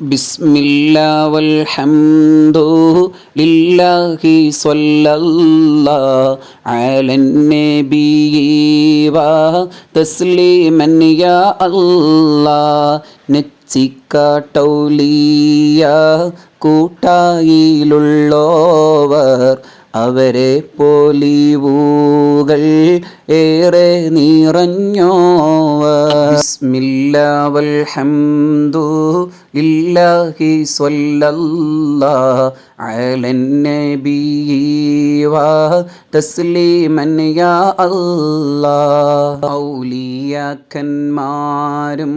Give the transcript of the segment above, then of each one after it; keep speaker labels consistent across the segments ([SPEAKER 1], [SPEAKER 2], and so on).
[SPEAKER 1] بسم الله والحمد لله صلى الله على النبي وتسليما يا الله നെച്ചിക്കാട്ടൗലിയ കൂട്ടായിലുള്ളോവർ അവരെ പോലീവൂകൾ ഏറെ നിറഞ്ഞോവർ. ഇല്ലാഹി വൽഹംദു ലില്ലാഹി സ്വല്ലല്ലാഹ് അലൻ നബിയി വ തസ്ലീമൻ യാ അല്ലാഹ്. ഔലിയാക്കന്മാരും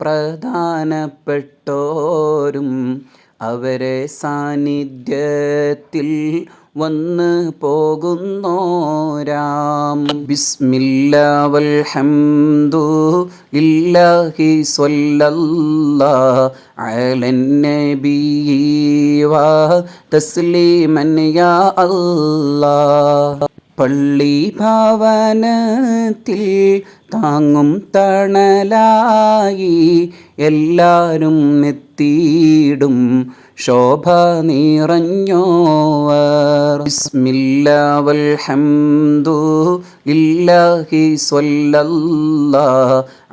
[SPEAKER 1] പ്രധാനപ്പെട്ടോരും അവരെ സാന്നിധ്യത്തിൽ വന്ന് പോകുന്നോരാം ബിസ്മില്ലാ വൽഹംദു ലില്ലാഹി സ്വല്ലല്ലാ അലൻ നബിയി വ തസ്ലീമൻ യാ പള്ളി ഭവനത്തിൽ താങ്ങും തണലായി എല്ലാരും എത്തിയിടും ശോഭ നിറഞ്ഞോവർ. വൽഹംദു ഇല്ലാഹി സ്വല്ലല്ലാ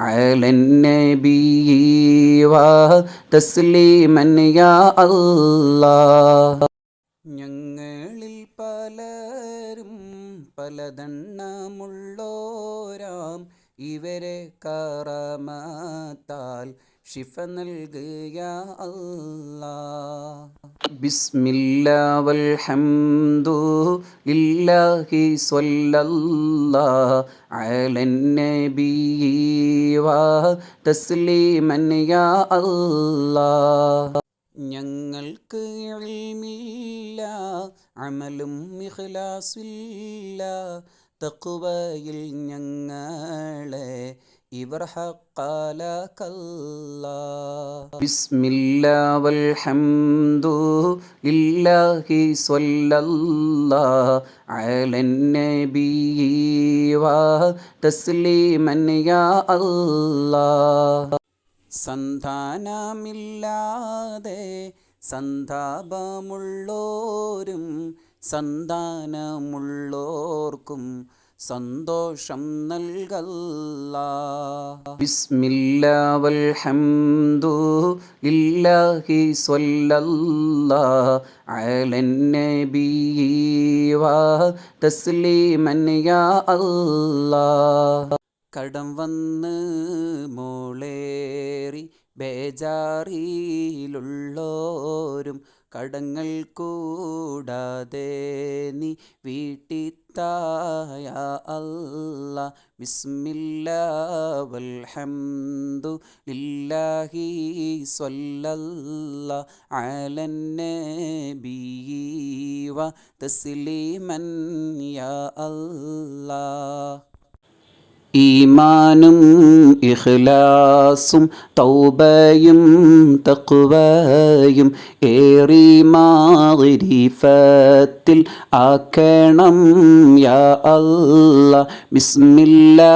[SPEAKER 1] അലൻ നബിയി വ തസ്ലീമൻ യാ അല്ലാ ഞങ്ങളിൽ പലരും പലതെണ്ണമുള്ളോരാം ഇവരെ കറമത്താൽ ഷിഫ നൽകുക അല്ലാ ബിസ്മില്ലാ വൽഹംദു ലില്ലാഹി സ്വല്ലല്ലാ അലൻ നബിയി വ തസ്ലീമൻ യാ ഞങ്ങൾക്ക് ഇൽമില്ല അമലും ഇഖ്ലാസില്ല. തക്കുവയിൽ ഞങ്ങളെ ഇവർ ബിസ്മില്ലാ വൽഹംദു ലില്ലാഹി സ്വല്ലല്ലാഹ് അലൻ വ തസ്ലീമൻ യാ അല്ലാഹ് സന്താനമില്ലാതെ സന്താപമുള്ളോരും സന്താനമുള്ളോർക്കും സന്തോഷം നൽകല്ല. ബിസ്മില്ലാ വൽഹംദു ലില്ലാഹി സ്വല്ലല്ലാഹ് അലൻ നബിയി വ തസ്ലീമൻ കടം വന്ന് മോളേറി ബേജാറിയിലുള്ളോരും കടങ്ങൾ കൂടാതെ നീ വീട്ടിത്തായ അല്ല. ബിസ്മില്ലാ വൽഹംദു ലില്ലാഹി സ്വല്ലല്ല ആലന്നെ ബീവ വ തസ്ലീമൻ യാ അല്ലാഹ് ഈമാനും ഇഖ്ലാസും തൗബയും തഖ്വയും ഏറി മാറിഫത്തിൽ ആക്കണം യാ അല്ല ബിസ്മില്ലാ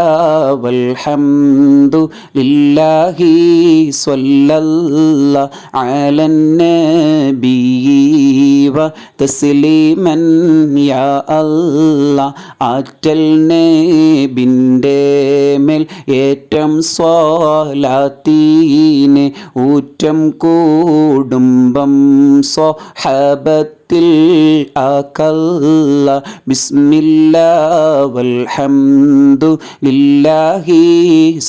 [SPEAKER 1] വൽഹംദു ലില്ലാഹി സ്വല്ലല്ലാ അലൻ നബിയി വ തസ്ലീമൻ യാ അല്ല ആറ്റൽ നബിന്റെ മേൽ ഏറ്റം സ്വാലാത്തീന് ഊറ്റം കൂടുംബം സ്വഹബത്തിൽ അകല്ല ബിസ്മില്ല വൽഹംദു ലില്ലാഹി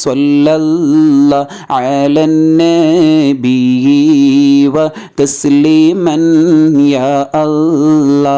[SPEAKER 1] സ്വല്ലല്ലാ അലൻ നബിയി വ തസ്ലീമൻ യാ അല്ലാഹ്.